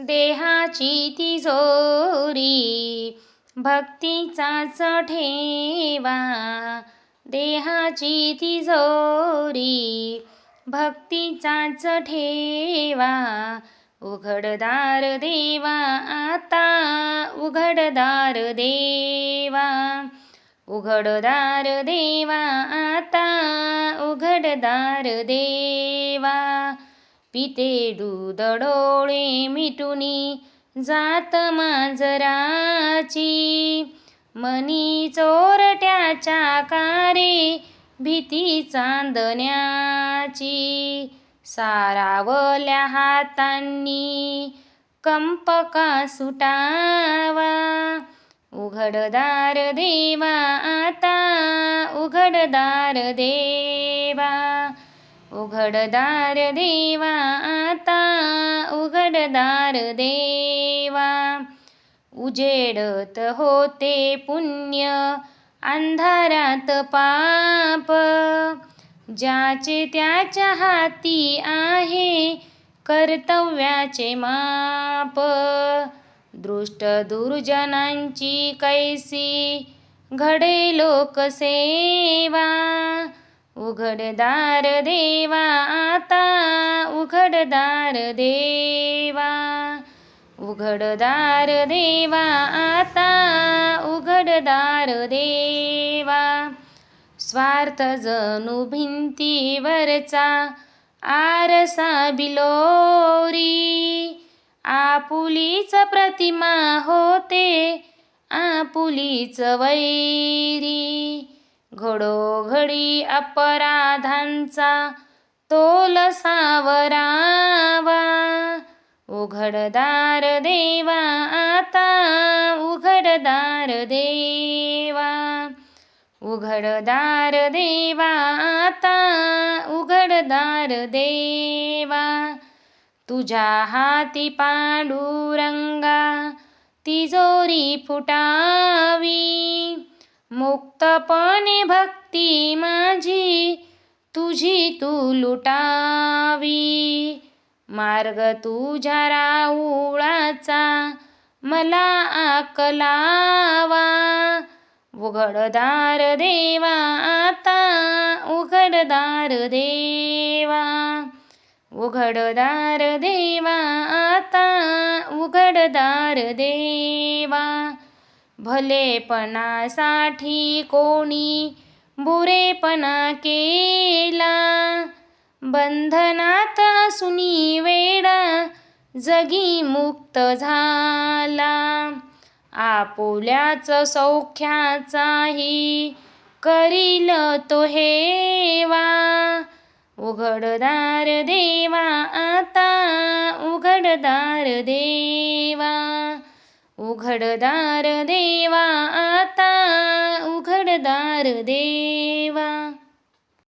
देहाची तिजोरी भक्तीचाच ठेवा. देहाची तिजोरी भक्तीचाच ठेवा. उघडदार देवा आता उघडदार देवा. उघडदार देवा आता उघडदार देवा. पिते दूध डोळे मिटुनी जात मांजराची. मनी चोरट्याच्या कारे भीती चांदण्याची. सारावल्या हातांनी कंपका सुटावा. उघडदार देवा आता उघडदार देवा उघडदार देवा आता उघडदार देवा. उजेडत होते पुण्य अंधारात पाप. ज्याचे त्याच्या हाती आहे कर्तव्याचे माप. दृष्ट दुर्जनांची कैसी घडे लोकसेवा. उघडदार देवा आता उघडदार देवा. उघडदार देवा आता उघडदार देवा. स्वार्थ जणू भिंतीवरचा आरसा बिलोरी. आपुलीच प्रतिमा होते आपुलीच वैरी. घडोघडी अपराधांचा तोल सावरावा. उघडदार देवा आता उघडदार देवा. उघडदार देवा आता उघडदार देवा. तुझ्या हाती पांडुरंगा तिजोरी फुटावी. मुक्तपणे भक्ती माझी तुझी तू लुटावी. मार्ग तुझ्या राऊळाचा मला आकलावा. उघडदार देवा आता उघडदार देवा. उघडदार देवा आता उघडदार देवा. भलेपणासाठी कोणी बुरेपणा केला बंधनात सुनी वेडा जगी मुक्त झाला. आपुल्याच सौख्याचाही करील तो हेवा. उघडदार देवा आता उघडदार देवा. उघडदार देवा आता उघडदार देवा.